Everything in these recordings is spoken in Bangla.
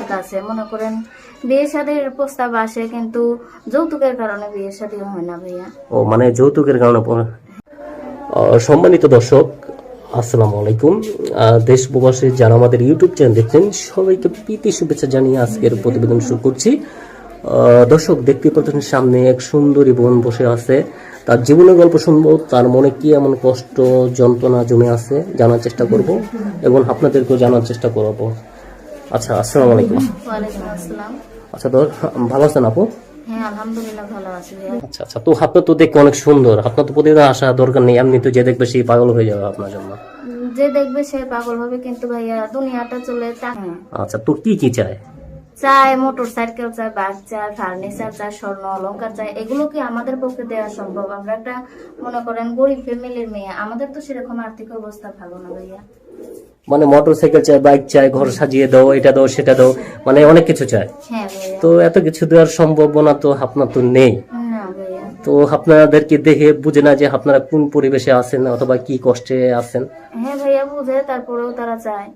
টাকার কাছে, মনে করেন, বিয়ে শাদীর প্রস্তাব আসে, কিন্তু যৌতুকের কারণে বিয়ে শাদী হয় না ভাইয়া। ও মানে যৌতুকের কারণে সম্মানিত দর্শক, আসসালামু আলাইকুম। দেশ প্রবাসী যারা আমাদের ইউটিউব চ্যানেল দেখছেন, সবাইকে প্রীতি শুভেচ্ছা জানিয়ে আজকের প্রতিবেদন শুরু করছি। দর্শক দেখতে পাচ্ছেন সামনে এক সুন্দরী বোন বসে আছে। তার জীবনের গল্প শুনব, তার মনে কি এমন কষ্ট, যন্ত্রণা জমে আছে, জানার চেষ্টা করব এবং আপনাদেরকেও জানার চেষ্টা করব। আচ্ছা আসসালামু আলাইকুম। ওয়ালাইকুম আসসালাম। আচ্ছা তো ভালো আছেন আপু? হ্যাঁ আলহামদুলিল্লাহ ভালো আছি আচ্ছা আচ্ছা তো আপনার তো দেখতে অনেক সুন্দর। আপনার তো প্রতিদিন আসা দরকার নেই এমনি তো যে দেখবে সেই পাগল হয়ে যাবে আপনার জন্য। যে দেখবে সে পাগল হবে কিন্তু ভাইয়া দুনিয়াটা চলে হ্যাঁ। আচ্ছা তো কি কি চায়? চায় মোটর সাইকেল চায় বাইক চায় ফার্নিচার চায় স্বর্ণ অলংকার চায় এগুলো কি আমাদের পক্ষে দেওয়া সম্ভব? আমরা একটা মনে করেন গরিব ফ্যামিলির মেয়ে আমাদের তো সেরকম আর্থিক অবস্থা ভালো না ভাইয়া। মানে মোটর সাইকেল চায় বাইক চায় ঘর সাজিয়ে দাও এটা দাও সেটা দাও মানে অনেক কিছু চায় হ্যাঁ তো এত কিছু দেওয়ার সম্ভাবনা তো আপনার তো নেই। তো আপনাদেরকে দেখে বুঝে না যে আপনারা কোন পরিবেশে আছেন অথবা কি কষ্টে আছেন। হ্যাঁ ভাইয়া বুঝে তারপরেও তারা চায়।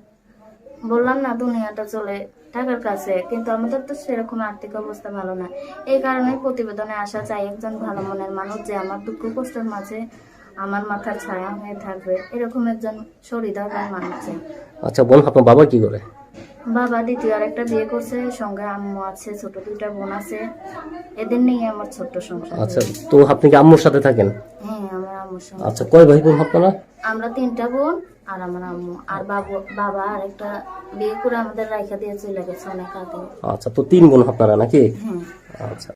বললাম না দুনিয়াটা চলে টাকার কাছে কিন্তু আমাদের তো সেরকম আর্থিক অবস্থা ভালো না। এই কারণে প্রতিবেদনে আসা চাই একজন ভালো মনের মানুষ যে আমার দুঃখ কষ্টের মাঝে আমার মাথার ছায়া হয়ে থাকবে। এরকম একজন সরিদরকার মানুষ চাই আচ্ছা বোন আপনার বাবা কি করে? বাবা দ্বিতীয় আরেকটা বিয়ে করছে সঙ্গে আম্মু আছে ছোট দুইটা বোন আছে। এদের নিয়ে আমার ছোট্ট সংসার। আচ্ছা তো আপনি কি আম্মুর সাথে থাকেন? হ্যাঁ আমার আম্মুর সঙ্গে। আচ্ছা কয় ভাই বোন আপনারা? আমরা তিনটা বোন আর আমার আম্মু। আর বাবু বাবা আরেকটা বিয়ে করে আমাদের রাইখা দিয়ে চলে গেছে অনেক আগে। আচ্ছা তো তিন বোন আপনারা নাকি? হ্যাঁ। আচ্ছা।